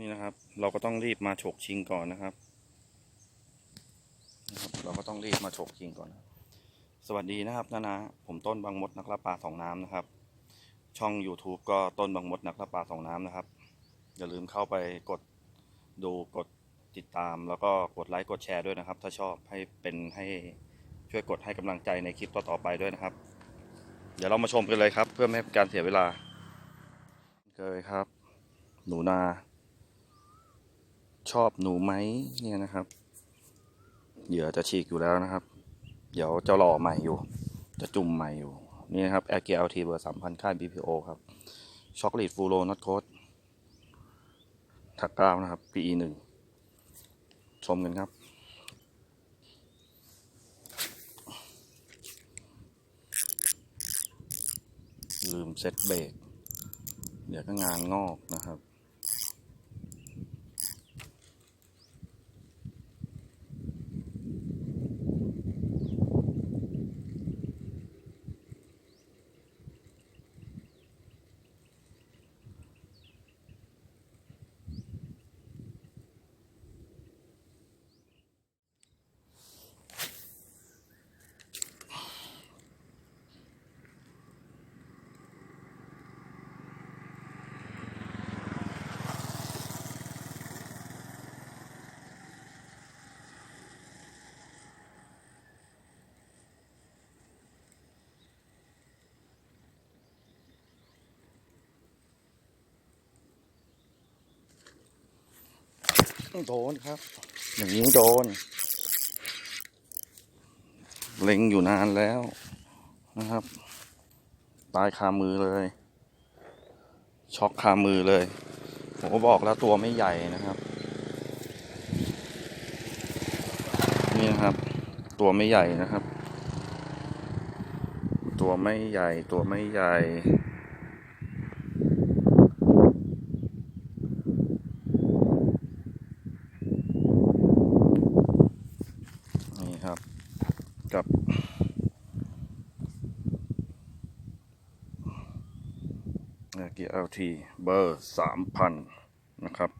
นี่นะครับ เราก็ต้องรีบมาฉกชิงก่อนนะครับนะครับ เราก็ต้องรีบมาฉกชิงก่อนนะสวัสดีนะครับนานาผมต้นบางมดนักล่าปลาสองน้ำนะครับ ช่อง YouTube ก็ต้นบางมดนักล่าปลาสองน้ำนะครับ อย่าลืมเข้าไปกดดูกดติดตามแล้วก็กดไลค์กดแชร์ด้วยนะครับ ถ้าชอบให้เป็นให้ช่วยกดให้กำลังใจในคลิปต่อๆไปด้วยนะครับ เดี๋ยวเรามาชมกันเลยครับ เพื่อไม่ให้การเสียเวลาเคยครับ หนูนา ชอบหนูไหมเนี่ยนะครับเหยื่อจะฉีกอยู่แล้วนะครับ เดี๋ยวจะหล่อใหม่อยู่ จะจุ่มใหม่อยู่ นี่นะครับ a g l t เบอร์สามพันค่าย BPO ครับช็อกโกแลตฟูโรนัทโคดถักเก้านะครับ PE หนึ่งชมกันครับ ลืมเซ็ตเบรกเดี๋ยวก็งานงอกนะครับ โดนครับ อย่างนี้โดน เล็งอยู่นานแล้วนะครับ ตายคามือเลย ช็อกคามือเลย ผมก็บอกแล้วตัวไม่ใหญ่นะครับ นี่นะครับ ตัวไม่ใหญ่นะครับ ตัวไม่ใหญ่ตัวไม่ใหญ่ นี่ครับ กับเกียร์ LT เบอร์สามพันนะครับ